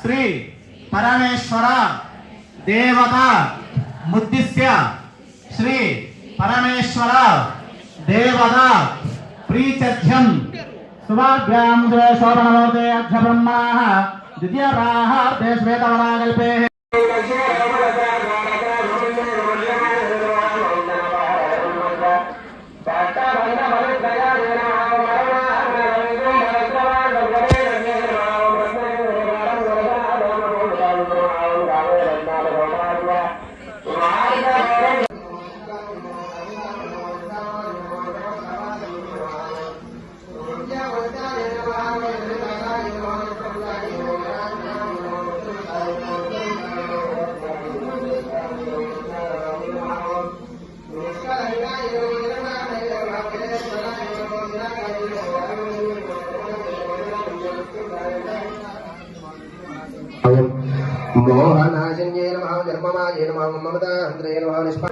శ్రీ పరమేశ్వర దేవత ముద్దిశ్య శ్రీ పరమేశ్వర దేవత ప్రీచధ్యం శుభాభ్యాం శోభనమూర్తే అధ్య బ్రహ్మణ ద్వితీయ ప్రాహార్తే మోహనాశన్యే నమః నిర్మమాయ నమః మమతాంత్రే నమః నిష్ప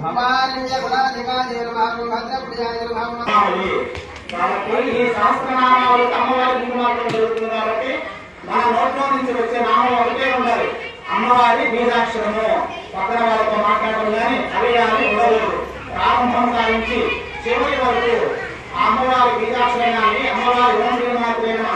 భవారణ్య గుణాధికాయ నమః భద్రప్రియాయ నమః కాబట్టి ఈ సహస్రనామాలు అమ్మవారి మాత్రం జరుగుతుంది కాబట్టి మన నోట్లో నుంచి వచ్చే నామం ఒకటే ఉండాలి. అమ్మవారి బీజాక్షరము. పక్కన వాళ్ళతో మాట్లాడడం కానీ అవి కానీ ఉండకూడదు. ప్రారంభం చివరి వరకు అమ్మవారి బీజాక్షరం కానీ అమ్మవారి ఓం మాత్రమే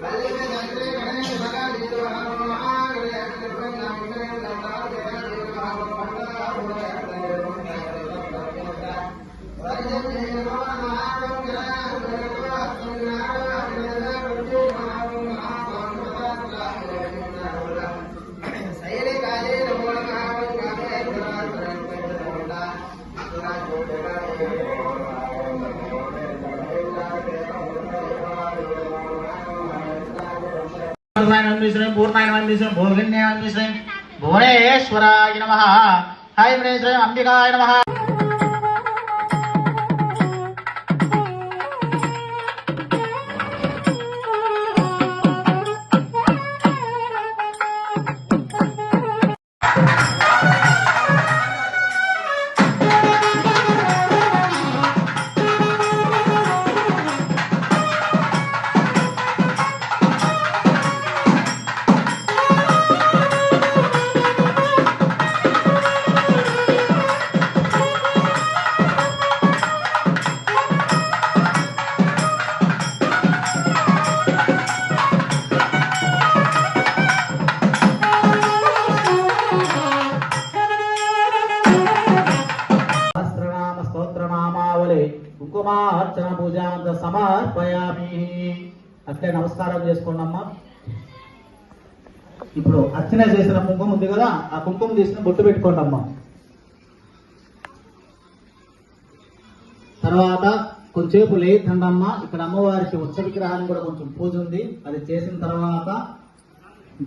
Gracias. నమస్యం పూర్ణాయ పూర్ణాయ భోగిన్య భువనేశ్వరాయ నమ హాయ్ శ్రీ అంబికాయ నమ. కుంకుమార్చన పూజాంత సమర్పయామి. అట్లే నమస్కారం చేసుకోండమ్మా. ఇప్పుడు అర్చన చేసిన కుంకుమ ఉంది కదా ఆ కుంకుమ తీసుకుని బొట్టు పెట్టుకోండి అమ్మా తర్వాత కొంచెంసేపు లేదండమ్మ ఇక్కడ అమ్మవారికి ఉత్సవ విగ్రహాన్ని కూడా కొంచెం పూజ ఉంది. అది చేసిన తర్వాత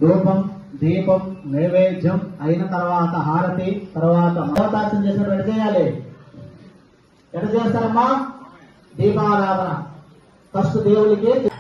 ధూపం దీపం నైవేద్యం అయిన తర్వాత హారతి తర్వాత అవతారం చేసిన చేయాలి. ఎట చేస్తారమ్మా? దీపారాధన. ఫస్ట్ దేవుడికి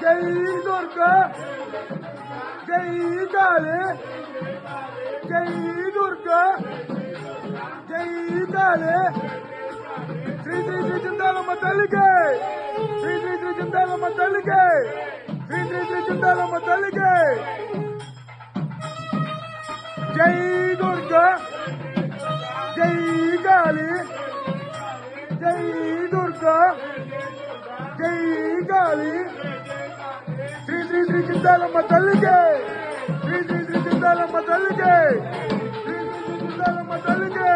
जय दुर्गा। जय दुर्गा। जय काले श्री श्री श्री चिंतालम तल श्री श्री श्री चिंतालम तल श्री श्री श्री चिंतालम तल गए दुर्गा। जय काली जय दुर्गा। जय కాళీ శ్రీ శ్రీ శ్రీ చింతాలమ్మ తల్లికి శ్రీ శ్రీ శ్రీ చింతాలమ్మ తల్లికి శ్రీ శ్రీ శ్రీ చింతాలమ్మ తల్లికి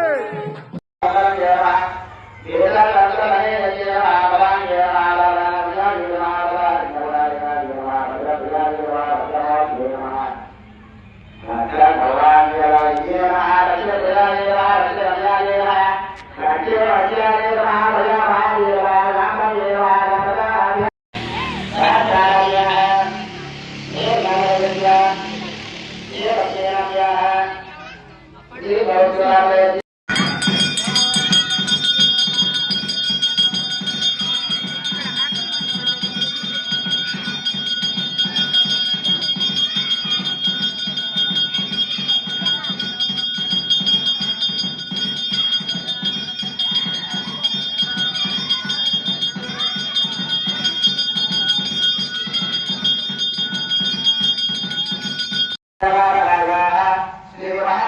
الله تعالى Thank you. Yeah.